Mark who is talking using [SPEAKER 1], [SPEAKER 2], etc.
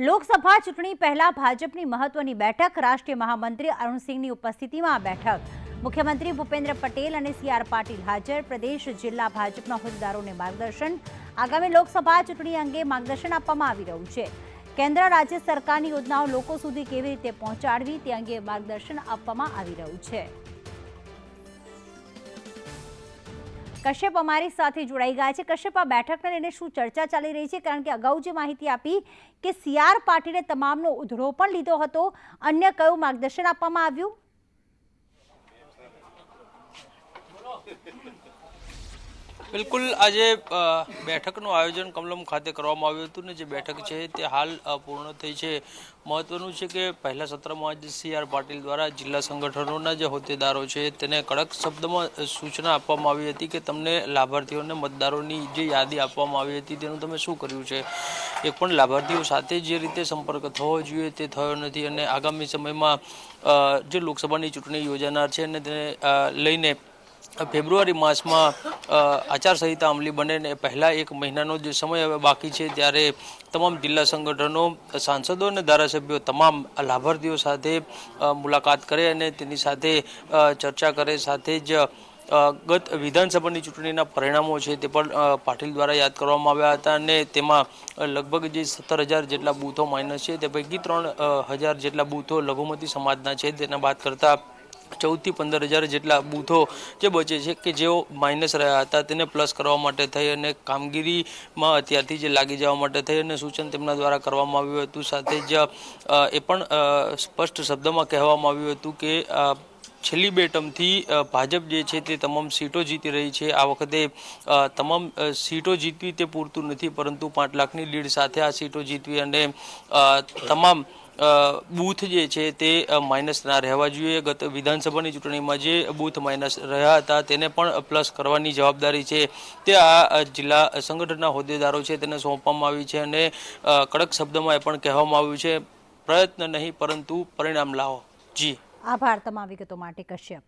[SPEAKER 1] લોકસભા ચૂંટણી પહેલા ભાજપની મહત્વની બેઠક, રાષ્ટ્રીય મહામંત્રી અરુણસિંહની ઉપસ્થિતિમાં આ બેઠક. મુખ્યમંત્રી ભૂપેન્દ્ર પટેલ અને સી આર પાટીલ હાજર. પ્રદેશ જિલ્લા ભાજપના હોદ્દેદારોને માર્ગદર્શન. આગામી લોકસભા ચૂંટણી અંગે માર્ગદર્શન આપવામાં આવી રહ્યું છે. કેન્દ્ર રાજ્ય સરકારની યોજનાઓ લોકો સુધી કેવી રીતે પહોંચાડવી તે અંગે માર્ગદર્શન આપવામાં આવી રહ્યું છે. કશ્યપ અમારી સાથે જોડાઈ ગયા છે. કશ્યપ, આ બેઠકને લઈને શું ચર્ચા ચાલી રહી છે? કારણ કે અગાઉ જે માહિતી આપી કે સી આર પાટીલે તમામનો ઉધડો પણ લીધો હતો, અન્ય કયું માર્ગદર્શન આપવામાં આવ્યું?
[SPEAKER 2] બિલકુલ, આજે બેઠકનું આયોજન કમલમ ખાતે કરવામાં આવ્યું હતું ને જે બેઠક છે તે હાલ પૂર્ણ થઈ છે. મહત્વનું છે કે પહેલા સત્રમાં જ સી આર પાટીલ દ્વારા જિલ્લા સંગઠનોના જે હોદ્દેદારો છે તેને કડક શબ્દમાં સૂચના આપવામાં આવી હતી કે તમને લાભાર્થીઓને મતદારોની જે યાદી આપવામાં આવી હતી તેનું તમે શું કર્યું છે? એક પણ લાભાર્થીઓ સાથે જે રીતે સંપર્ક થવો જોઈએ તે થયો નથી અને આગામી સમયમાં જે લોકસભાની ચૂંટણી યોજાનાર છે અને તેને લઈને ફેબ્રુઆરી માસમાં આચારસંહિતા અમલી બને ને પહેલાં એક મહિનાનો જે સમય હવે બાકી છે ત્યારે તમામ જિલ્લા સંગઠનો, સાંસદો અને ધારાસભ્યો તમામ લાભાર્થીઓ સાથે મુલાકાત કરે અને તેની સાથે ચર્ચા કરે, સાથે જ ગત વિધાનસભાની ચૂંટણીના પરિણામો છે તે પણ પાટીલ દ્વારા યાદ કરવામાં આવ્યા હતા અને તેમાં લગભગ જે સત્તર હજાર જેટલા બૂથો માઇનસ છે તે પૈકી ત્રણ હજાર જેટલા બૂથો લઘુમતી સમાજના છે તેના બાદ કરતાં ચૌદથી પંદર હજાર જેટલા બૂથો જે બચે છે કે જેઓ માઇનસ રહ્યા હતા તેને પ્લસ કરવા માટે થઈ અને કામગીરીમાં અત્યારથી જે લાગી જવા માટે થઈ અને સૂચન તેમના દ્વારા કરવામાં આવ્યું હતું. સાથે જ એ પણ સ્પષ્ટ શબ્દમાં કહેવામાં આવ્યું હતું કે છેલ્લી બે ટર્મથી ભાજપ જે છે તે તમામ સીટો જીતી રહી છે. આ વખતે તમામ સીટો જીતવી તે પૂરતું નથી, પરંતુ પાંચ લાખની લીડ સાથે આ સીટો જીતવી અને તમામ બૂથ જે છે તે માઇનસના રહેવા જોઈએ. ગત વિધાનસભાની ચૂંટણીમાં જે બૂથ માઇનસ રહ્યા હતા, તેને પણ પ્લસ કરવાની જવાબદારી છે. તે આ જિલ્લા સંગઠનના હોદ્દેદારો છે, તેને સોંપવામાં આવી છે અને કડક શબ્દમાં એ પણ કહેવામાં આવ્યું છે. પ્રયત્ન નહીં, પરંતુ પરિણામ લાવો. જી.
[SPEAKER 1] આભાર. તમામ વિગતો માટે કશ્યપ.